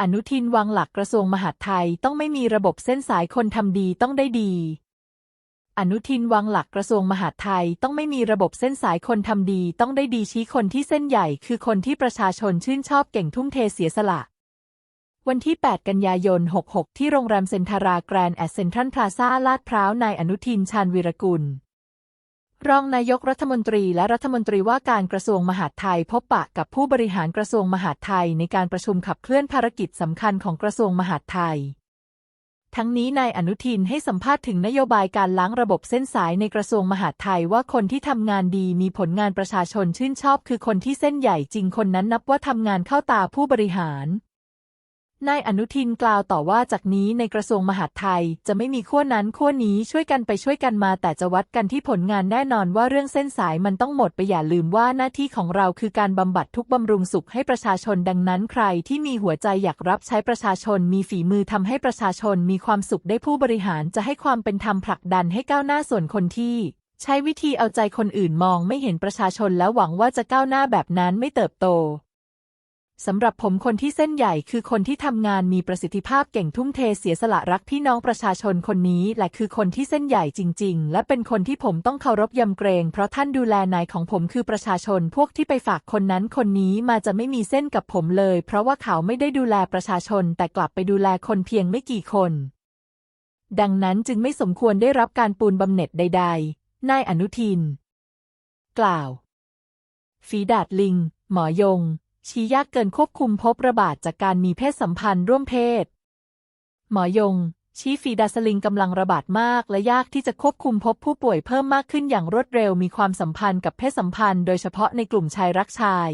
อนุทินวางหลักกระทรวงมหาดไทยต้องไม่มีระบบเส้นสายคนทำดีต้องได้ดี อนุทินวางหลักกระทรวงมหาดไทยต้องไม่มีระบบเส้นสายคนทำดีต้องได้ดีชี้คนที่เส้นใหญ่คือคนที่ประชาชนชื่นชอบเก่งทุ่มเทเสียสละ วันที่ 8 กันยายน 66 ที่โรงแรมเซ็นทาราแกรนด์แอดเซนทรัลพลาซ่าลาดพร้าวนายอนุทินชาญวีรกุล รองนายกรัฐมนตรีและรัฐมนตรีว่าการกระทรวงมหาดไทย พบปะกับผู้บริหารกระทรวงมหาดไทยในการประชุมขับเคลื่อนภารกิจสำคัญของกระทรวงมหาดไทย ทั้งนี้นายอนุทินให้สัมภาษณ์ถึงนโยบายการล้างระบบเส้นสายในกระทรวงมหาดไทยว่าคนที่ทำงานดีมีผลงานประชาชนชื่นชอบ คือคนที่เส้นใหญ่จริงคนนั้นนับว่าทำงานเข้าตาผู้บริหาร นายอนุทินกล่าวต่อว่าจากนี้ในกระทรวงมหาดไทยจะไม่มีขั้วนั้นขั้วนี้ช่วยกันไปช่วยกันมาแต่จะวัดกันที่ผลงานแน่นอนว่าเรื่องเส้นสายมันต้องหมดไปอย่าลืมว่าหน้าที่ของเราคือการบำบัดทุกบำรุงสุขให้ประชาชนดังนั้นใครที่มีหัวใจอยากรับใช้ประชาชนมีฝีมือทำให้ประชาชนมีความสุขได้ผู้บริหารจะให้ความเป็นธรรมผลักดันให้ก้าวหน้าส่วนคนที่ใช้วิธีเอาใจคนอื่นมองไม่เห็นประชาชนแล้วหวังว่าจะก้าวหน้าแบบนั้นไม่เติบโต สำหรับผมคนที่เส้นใหญ่คือคนที่ทำงานมีประสิทธิภาพเก่งทุ่มเทเสียสละรักพี่น้องประชาชนคนนี้แหละคือคนที่เส้นใหญ่จริง ๆ และเป็นคนที่ผมต้องเคารพยำเกรง เพราะท่านดูแลนายของผมคือประชาชนพวกที่ไปฝากคนนั้นคนนี้มาจะไม่มีเส้นกับผมเลย เพราะว่าเขาไม่ได้ดูแลประชาชน แต่กลับไปดูแลคนเพียงไม่กี่คน ดังนั้นจึงไม่สมควรได้รับการปูนบำเหน็จใด ๆ นายอนุทิน กล่าว ฝีดาดลิง หมอยง ชี้ยากเกินควบคุมพบระบาดจากการมีเพศสัมพันธ์ร่วมเพศ หมอยง ชี้ฟีดาสลิงกำลังระบาดมาก และยากที่จะควบคุมพบผู้ป่วยเพิ่มมากขึ้นอย่างรวดเร็วมีความสัมพันธ์กับเพศสัมพันธ์ โดยเฉพาะในกลุ่มชายรักชาย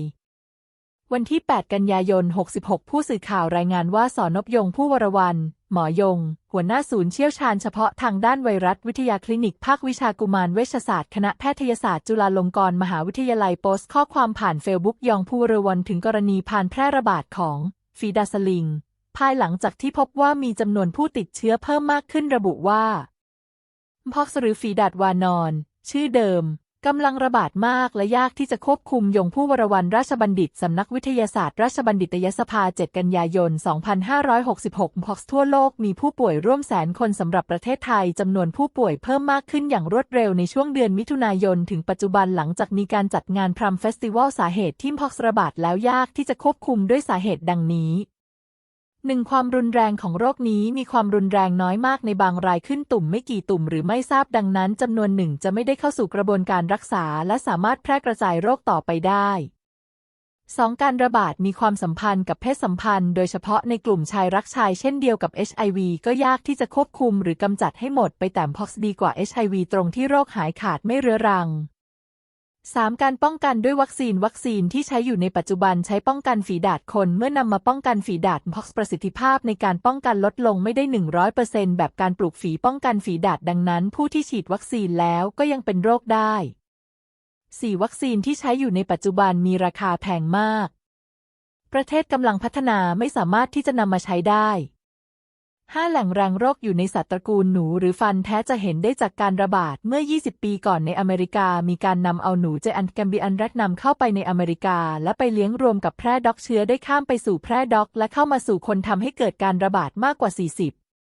วันที่ 8 กันยายน 66 ผู้สื่อข่าวรายงานว่าสอนบยงผู้วรวัน หมอยง หัวหน้าศูนย์เชี่ยวชาญเฉพาะทางด้านไวรัสวิทยาคลินิก ภาควิชากุมารเวชศาสตร์ คณะแพทยศาสตร์จุฬาลงกรณ์มหาวิทยาลัยโพสต์ข้อความผ่านเฟซบุ๊กยองผู้วรวันถึงกรณีผ่านแพร่ระบาดของฟีดาสลิง ภายหลังจากที่พบว่ามีจำนวนผู้ติดเชื้อเพิ่มมากขึ้นระบุว่า พอกหรือฝีดาดวานอน ชื่อเดิม กำลังระบาดมากและยากที่จะควบคุมยงผู้วรวันราชบัณฑิต สำนักวิทยาศาสตร์ ราชบัณฑิตยสภา 7 กันยายน 2566พอกทั่วโลกมีผู้ป่วยร่วมแสนคนสำหรับประเทศไทย จำนวนผู้ป่วยเพิ่มมากขึ้นอย่างรวดเร็วในช่วงเดือนมิถุนายน ถึงปัจจุบันหลังจากมีการจัดงานพรัมเฟสติวัลสาเหตุที่พอกระบาดแล้วยากที่จะควบคุมด้วยสาเหตุดังนี้ หนึ่งความรุนแรงของโรคนี้มีความรุนแรงน้อยมากในบางรายขึ้นตุ่มไม่กี่ตุ่มหรือไม่ทราบดังนั้นจำนวนหนึ่งจะไม่ได้เข้าสู่กระบวนการรักษา และสามารถแพร่กระจายโรคต่อไปได้ 2. การระบาดมีความสัมพันธ์กับเพศสัมพันธ์ โดยเฉพาะในกลุ่มชายรักชายเช่นเดียวกับ HIV ก็ยากที่จะควบคุมหรือกำจัดให้หมดไปแต่พ็อกซ์ดีกว่า HIV ตรงที่โรคหายขาดไม่เรื้อรัง 3. การป้องกันด้วยวัคซีนวัคซีนที่ใช้อยู่ในปัจจุบันใช้ป้องกันฝีดาดคน เมื่อนำมาป้องกันฝีดาดพ็อกประสิทธิภาพในการป้องกันลดลงไม่ได้ 100%แบบการปลูกฝีป้องกันฝีดาดดังนั้น ผู้ที่ฉีดวัคซีนแล้วก็ยังเป็นโรคได้ 4. วัคซีนที่ใช้อยู่ในปัจจุบันมีราคาแพงมาก ประเทศกำลังพัฒนาไม่สามารถที่จะนำมาใช้ได้ 5. แหล่งแรงโรคอยู่ในสัตว์ตระกูลหนูหรือฟันแท้จะเห็นได้จากการระบาดเมื่อ 20 ปีก่อนในอเมริกา มีการนำเอาหนูเจอันแกมบีอันแรกนำเข้าไปในอเมริกา และไปเลี้ยงรวมกับแพร่ด็อกเชื้อได้ข้ามไปสู่แพร่ด็อก และเข้ามาสู่คนทำให้เกิดการระบาดมากกว่า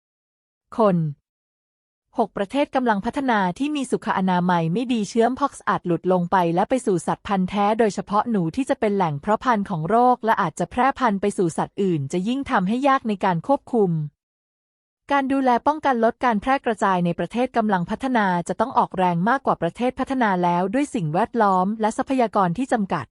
40 คน 6 ประเทศกำลังพัฒนาที่มีสุขอนามัยไม่ดีเชื้อพ็อกซ์อาจหลุดลงไปและไปสู่สัตว์พันธุ์แท้โดยเฉพาะหนูที่จะเป็นแหล่งเพาะพันธุ์ของโรค และอาจจะแพร่พันธุ์ไปสู่สัตว์อื่น จะยิ่งทำให้ยากในการควบคุม การดูแลป้องกันลดการแพร่กระจายในประเทศกำลังพัฒนาจะต้องออกแรงมากกว่าประเทศพัฒนาแล้วด้วยสิ่งแวดล้อมและทรัพยากรที่จำกัด